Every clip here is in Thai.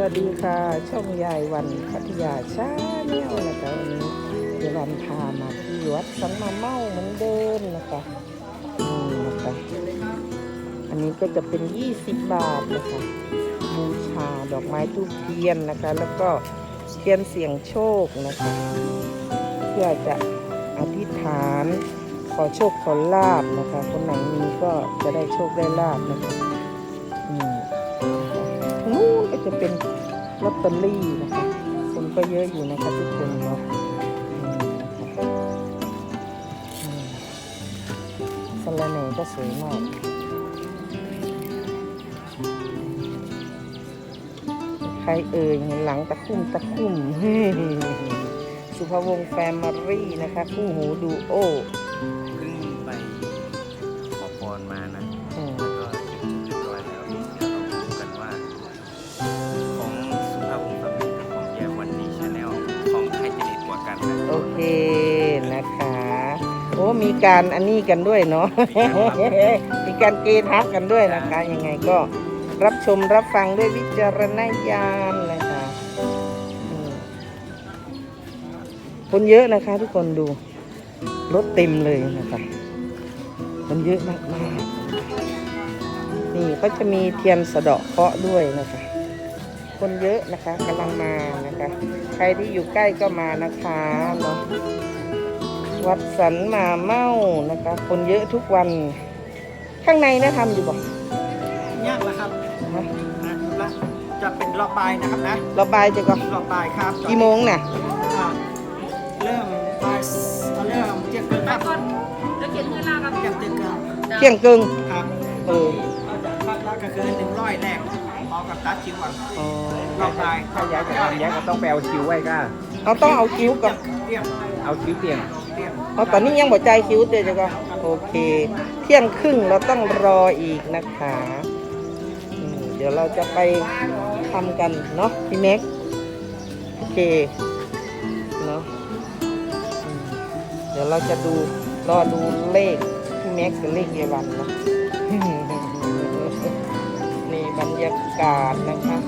วัสดีค่ะ ช่องยายวันพัทยาชาแนลนะคะวันนี้ยายวันพามาที่วัดสันมาเมาเหมือนเดิมนะคะนี่นะคะอันนี้ก็จะเป็น 20 บาทนะคะบูชาดอกไม้ทูบเทียนนะคะ แล้วก็เทียนเสียงโชคนะคะ เพื่อจะอธิษฐานขอโชคขอลาบนะคะ คนไหนมีก็จะได้โชคได้ลาบนะคะอืม จะเป็นลอตเตอรี่นะคะคนก็เยอะอยู่นะคะทุกคนเนาะอืมนะคะอืมสะระแหน่ก็สวยมากใครเอ่ยเห็นหลังตะคุ่มตะคุ่มสุภวงแฟมิลี่นะคะ คู่หูดูโอเพิ่งไปขอพรมานะ โอเคนะคะ โอ้มีการอันนี้กันด้วยเนาะ มีการเกทักกันด้วยนะคะ ยังไงก็รับชมรับฟังด้วยวิจารณญาณนะคะคนเยอะนะคะทุกคนดูรถเต็มเลยนะคะคนเยอะมากๆนี่ก็จะมีเทียนสะเดาะเคาะด้วยนะคะ คนเยอะนะคะกำลังมานะคะ ใครที่อยู่ใกล้ก็มานะคะเนาะวัดสันมาเมานะคะ คนเยอะทุกวัน ข้างในนะทำอยู่บ่ยากแล้วครับฮะนะและจะเป็นรอบบ่ายนะครับนะเราบายจะก่อนรอบบ่ายครับกี่โมงน่ะอ่าเริ่มบ่ายสเริ่มเที่ยงคืนครับแล้วเขียนเงินลาครับเที่ยงคืนครับเที่ยงกึ่งครับเออเราจะพักแล้วก็คือหนึ่งร้อยแรกพร้อม กับตัดคิวอะอ๋อรอบบ่ายถ้าย้ายจะทำย้ายก็ต้องไปเอาคิวไว้ก็เอาต้องเอาคิ้วก่อนเตรียมเอาคิวเปลี่ยนเตรียมเอาตอนนี้ยังบ่ใจายคิ้วเดี๋ยวจะก่อนโอเค เที่ยงครึ่งเราต้องรออีกนะคะอืมเดี๋ยวเราจะไปทำกันเนาะพี่แม็กโอเคเนาะอืมเดี๋ยวเราจะดูรอดูเลขพี่แม็กกับเลขเยาวันเนาะนี่บ รรยากาศนะคะ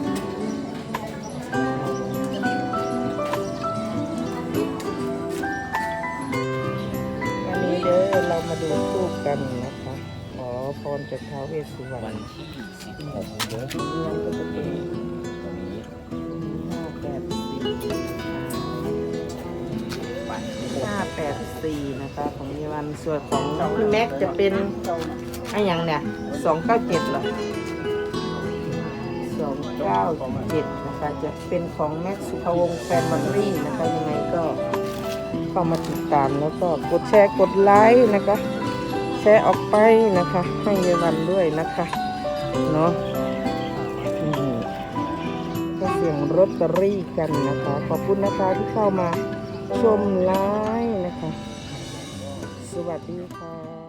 วันนี้เด้อเรามาดูทูปกันนะคะ ขอพรจากท้าวเวสสุวรรวัณนที่16เดือนเดือนก็จะเป็นวันนี้ห้าแปดสี่วันที่ห้าแปดสี่นะคะของเยาวันส่วนของพี่แม็กจะเป็นอะไรอย่างเนี่ยสองเก้าเจ็ดเหรอ สองเก้าเจ็ดนะคะ จะเป็นของแม็กสุภวงศ์แฟนบันรี่นะคะ ยังไงก็เข้ามาติดตามแล้วก็กดแชร์กดไลค์นะคะ แชร์ออกไปนะคะ ให้เยาวันด้วยนะคะ เนาะก็เสียงรถตอรี่กันนะคะ ขอบคุณนะคะที่เข้ามาชมไลฟ์นะคะ สวัสดีค่ะ